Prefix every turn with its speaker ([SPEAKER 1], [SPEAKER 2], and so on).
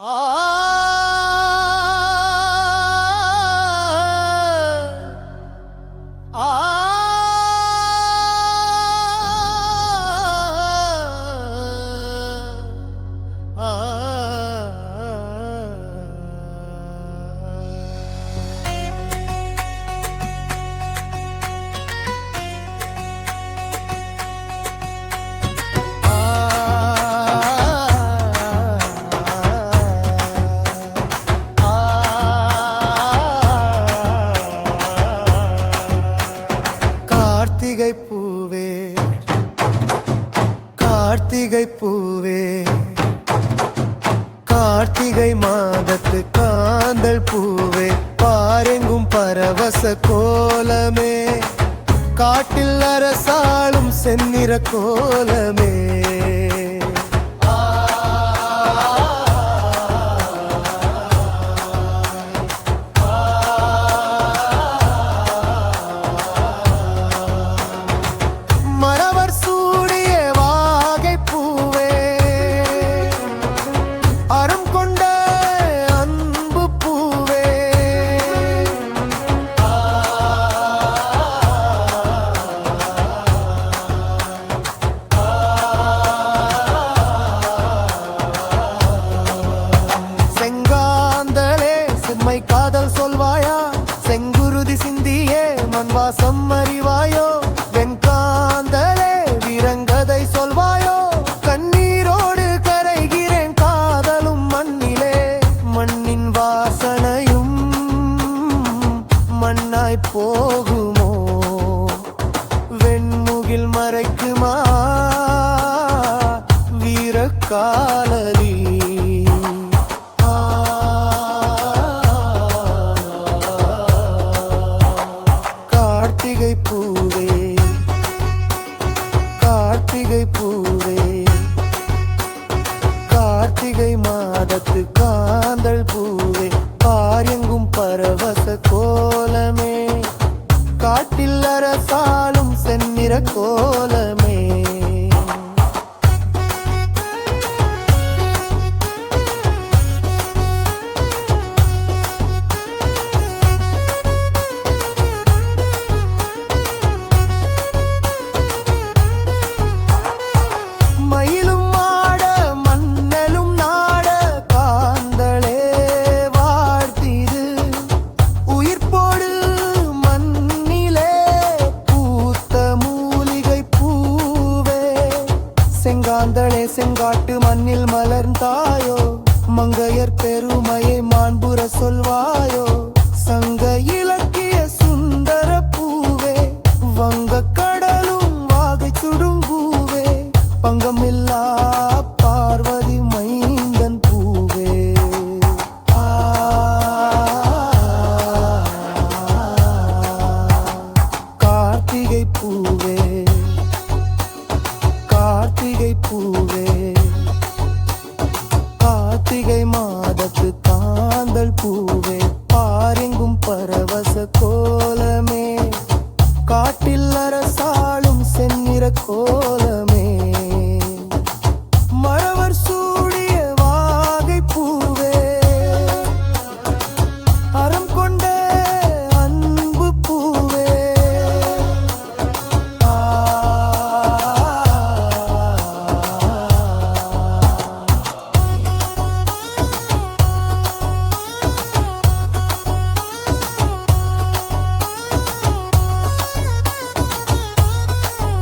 [SPEAKER 1] கார்த்திகை பூவே. கார்த்திகை பூவே. கார்த்திகை மாதத்து காந்தல் பூவே. பாரெங்கும் பரவச கோலமே. காட்டில் அரசாளும் செந்நிற கோலமே. சொல்வாயா? செங்குருதி சிந்தியே மண்வாசம் அறிவாயோ? வெண்காந்தலே வீரங்கதை சொல்வாயோ? கண்ணீரோடு கரைகிறேன் காதலும் மண்ணிலே. மண்ணின் வாசனையும் மண்ணாய் போகுமோ? வெண்முகில் மறைக்குமா? வீரக்காலரி பூவே கார்த்திகை பூவே கார்த்திகை மாதத்து காந்தல் பூவே. பாரியங்கும் பரவச கோலமே காட்டில் அரசாலும் செந்நிற கோலமே மாந்தளே செங்காட்டு மண்ணில் மலர்ந்தாயோ மங்கையர் பெருமையை மாண்புற சொல்வாயோ சங்கையில் காதத்து காந்தல் பூவே. பாரெங்கும் பரவச கோலமே. காட்டில் அரசாளும் செந்நிற கோ